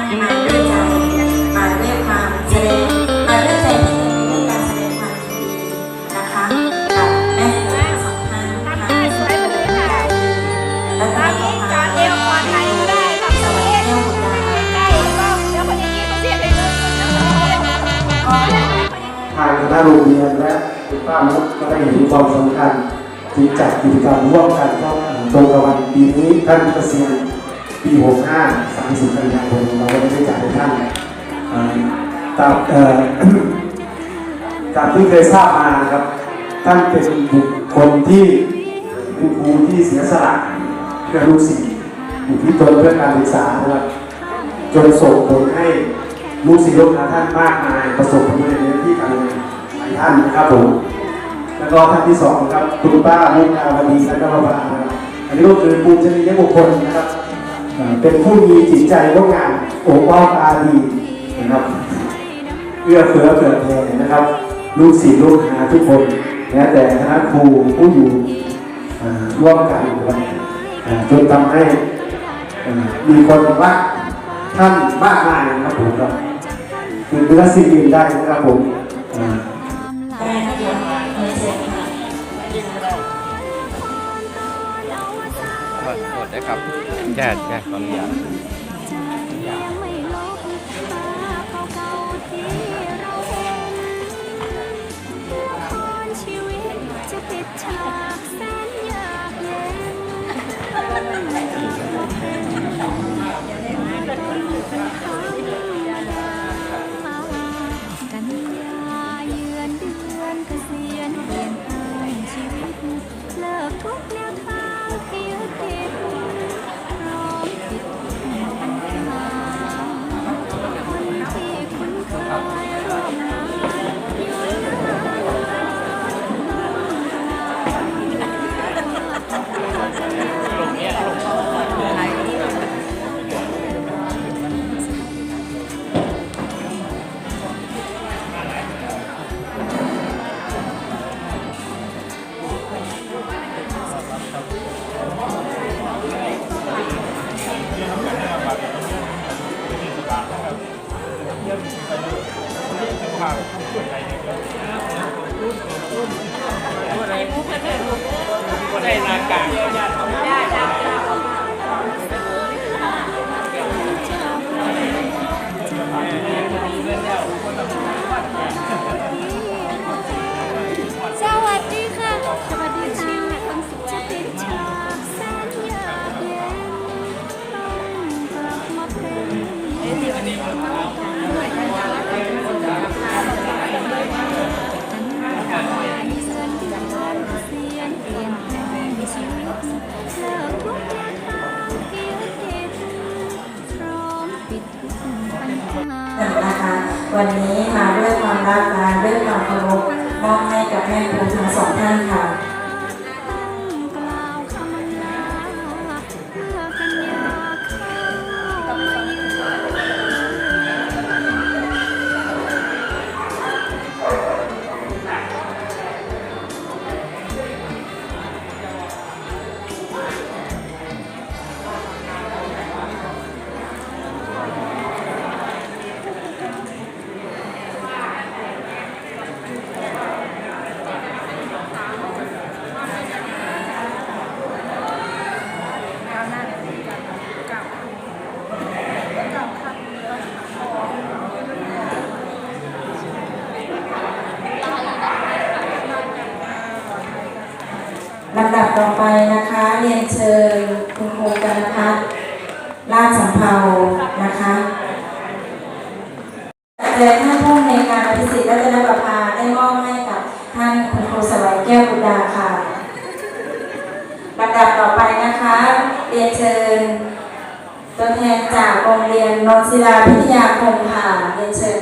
มาด้วยใจมาด้วยความแสดงมาด้วยใจที่เต็มไปด้วยการแสดงความยินดีนะคะกับแม่ครูทั้งสองท่านทางสุขภาพและตก็อนนี้จอดเอวก่อนไหนก็ได้ทำสววัสเอดีงแก้วบุตรดาใกล้ๆแล้วก็เดี๋ยวคนอย่างนี้เขาเสียไปเลยทางคณะโรงเรียนและคุณป้ามดก็ได้เห็นความสำคัญจึงจัดกิจกรรมร่วมกันเพราะตรงกับวันปีนี้ท่านเกษียณ ปี65 30กันยายนเราก็ได้จัดให้ท่านเอ่อตามเอ่อตามที่เคยทราบมาครับ ท่านเป็นบุคคลที่เป็นครูที่เสียสละเพื่อลูกศิษย์อยู่ที่ตนเพื่อการศึกษานะครับจนส่งผลให้ลูกศิษย์ลูกหาท่านมากมายประสบผลสำเร็จในที่การงานหลายท่านนะครับผมแล้วก็ท่านที่สองครับคุณป้ามุกดาวดีสันตภานะครับอันนี้ก็คือภูมิชนียบุคคลนะครับ เป็นผู้มีจิตใจงดงามโอ้อ้อมอารีนะครับเอื้อเฟื้อเผื่อแผ่นะครับ ลูกศิษย์ลูกหาทุกคนแม้แต่คณะครูผู้อยู่ร่วมกันนะครับอ่าจนทำให้มีคนรักท่านมากมายนะครับผมครับคือเนื้อสิ่งอื่นได้นะครับผม หมดหมดได้ครับแก้แก้ขออนุญาตชีวิตจะปิดฉาก ในร้าน วันนี้มาด้วยความรักมาด้วยความเคารพมอบให้กับแม่ครูทั้งสองท่านค่ะ แต่ท่านผู้ในการอภิสิทธิ์รัตนประภาได้มอบให้กับท่านคุณครูสวัยแก้วบุตรดาค่ะลำดับต่อไปนะคะเรียนเชิญตัวแทนจากโรงเรียนนนศิลาพิทยาคมค่ะเรียนเชิญ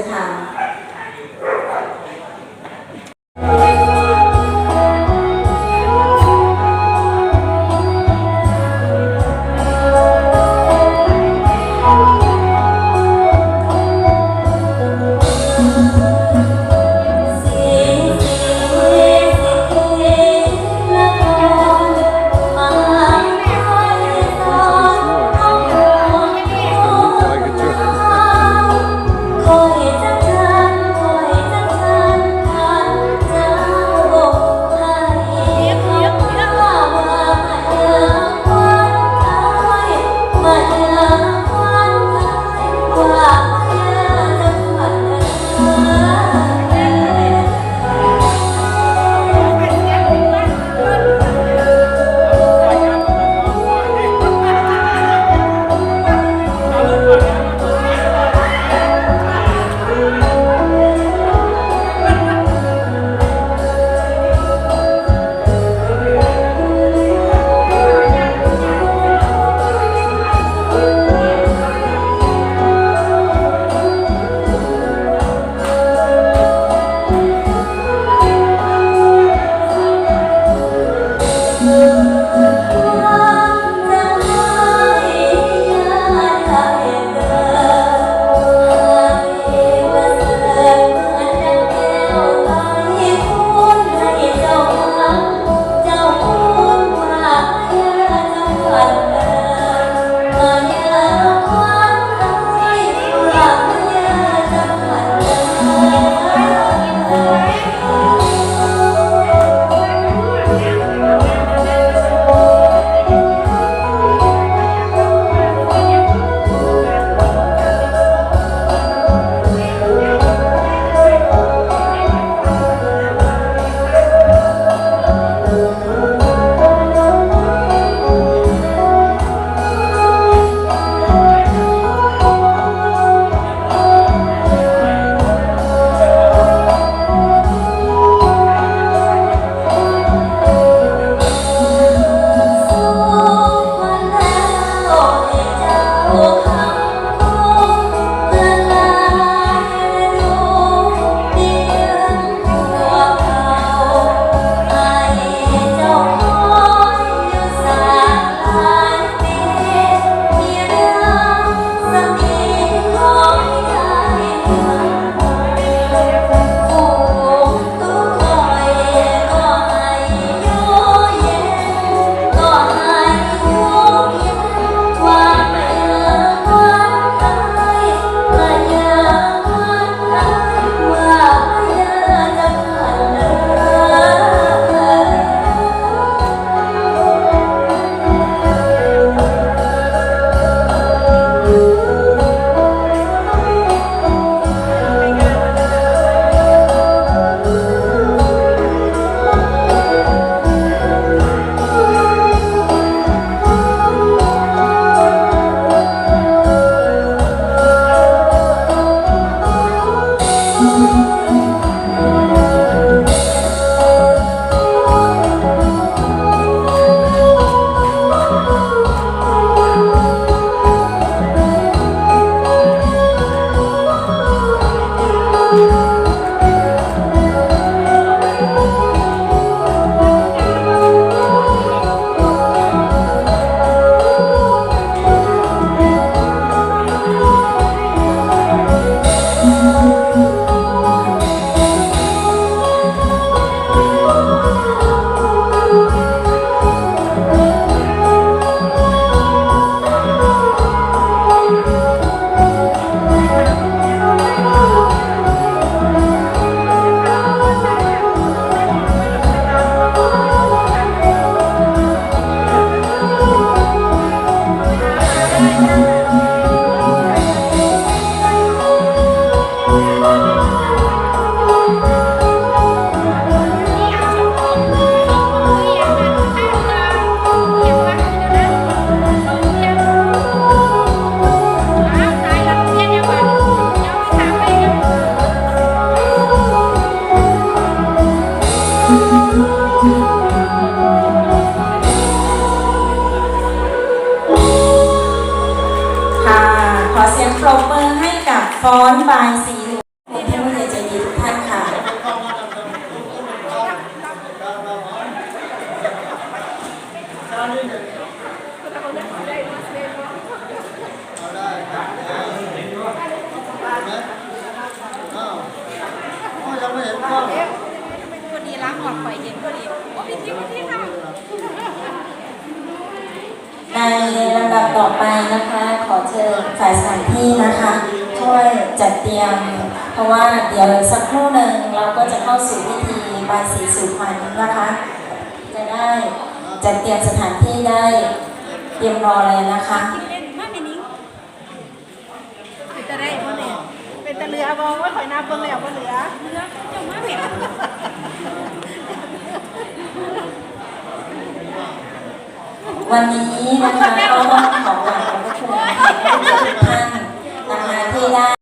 ฟ้อนบายสีหลวงเป็นผู้ใหญ่ใจดีทุกท่านค่ะ คนดีล้างหอดปล่อยเย็นก็ดีโอ้พี่ที่พี่ค่ะในลำดับต่อไปนะคะ ขอเชิญฝ่ายสถานที่นะคะ ช่วยจัดเตรียม เพราะว่าเดี๋ยวสักครู่หนึ่งเราก็จะเข้าสู่พิธีบายสีสู่ขวัญนะคะ จะได้จัดเตรียมสถานที่ได้เตรียมรอเลยนะคะเล่นมากเป็นนิ้งเป็นตะได้บ่เนี่ยเป็นตะเรือบอกว่าข่อยน้ำเบิ่งแล้วบ่เหลือเรือเจ้ามาเผ็ดวันนี้นะคะก็ต้องขอกราบขอบพระคุณทุกท่าน Alhamdulillah.